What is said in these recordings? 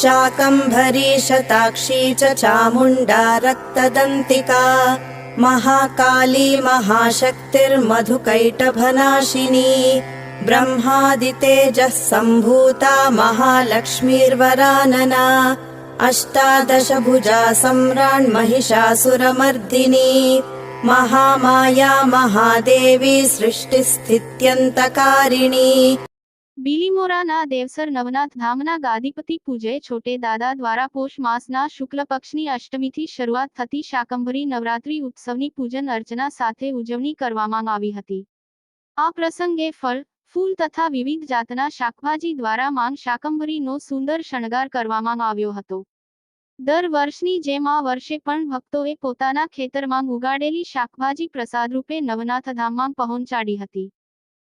शाकम्भरी शताक्षी च चामुण्डा रक्तदन्तिका महाकाली महाशक्तिर्मधुकैटभनाशिनी ब्रह्मादितेजः सम्भूता महालक्ष्मीर्वरानना अष्टादशभुजा सम्राण्महिषासुरमर्दिनी महामाया महादेवी सृष्टिस्थित्यन्तकारिणी બિલીમોરાના દેવસર નવનાથ ધામના ગાદીપતિ પૂજય છોટે દાદા દ્વારા પોષ માસના શુક્લ પક્ષની અષ્ટમીથી શરૂઆત થતી શાકંભરી નવરાત્રી ઉત્સવની પૂજન અર્ચના સાથે ઉજવણી કરવામાં આવી હતી. આ પ્રસંગે ફળ, ફૂલ તથા વિવિધ જાતના શાકભાજી દ્વારા માંગ શાકંભરીનો સુંદર શણગાર કરવામાં આવ્યો હતો. દર વર્ષની જેમ આ વર્ષે પણ ભક્તોએ પોતાના ખેતરમાં ઉગાડેલી શાકભાજી પ્રસાદરૂપે નવનાથ ધામમાં પહોંચાડી હતી.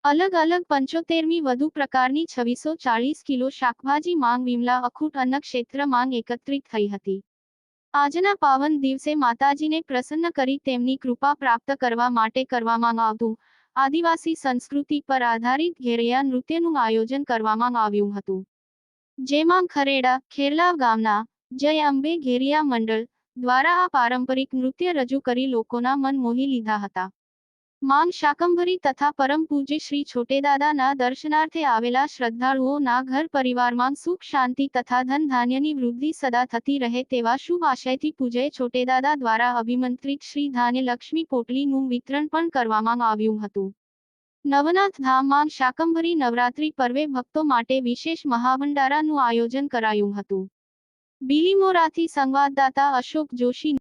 અલગ અલગ પંચોતેરમી વધુ પ્રકારની છવ્વીસો ચાળીસ કિલો શાકભાજી માંગ વિમલા અખૂટ અન્ન ક્ષેત્ર માંગ એકત્રિત થઈ હતી. આજના પાવન દિવસે માતાજીને પ્રસન્ન કરી તેમની કૃપા પ્રાપ્ત કરવા માટે કરવામાં આવતું આદિવાસી સંસ્કૃતિ પર આધારિત ઘેરૈયા નૃત્યનું આયોજન કરવામાં આવ્યું હતું. જેમાં ખરેડા, ખેરલાવ ગામના, જય અંબે ઘેરિયા મંડળ દ્વારા આ પારંપરિક નૃત્ય રજૂ કરી લોકોના મન મોહી લીધા હતા. માંગ શાકંભરી તથા પરમ પૂજ્ય શ્રી છોટેદાદાના દર્શનાર્થે આવેલા શ્રદ્ધાળુઓના ઘર પરિવારમાં સુખ, શાંતિ તથા ધન ધાન્યની વૃદ્ધિ સદા થતી રહે તેવા શુભ આશયથી પૂજય છોટેદાદા દ્વારા અભિમંત્રિત શ્રી ધાન્ય લક્ષ્મી પોટલીનું વિતરણ પણ કરવામાં આવ્યું હતું. નવનાથ ધામમાં શાકંભરી નવરાત્રી પર્વે ભક્તો માટે વિશેષ મહાભંડારાનું આયોજન કરાયું હતું. બિલીમોરાથી સંવાદદાતા અશોક જોશી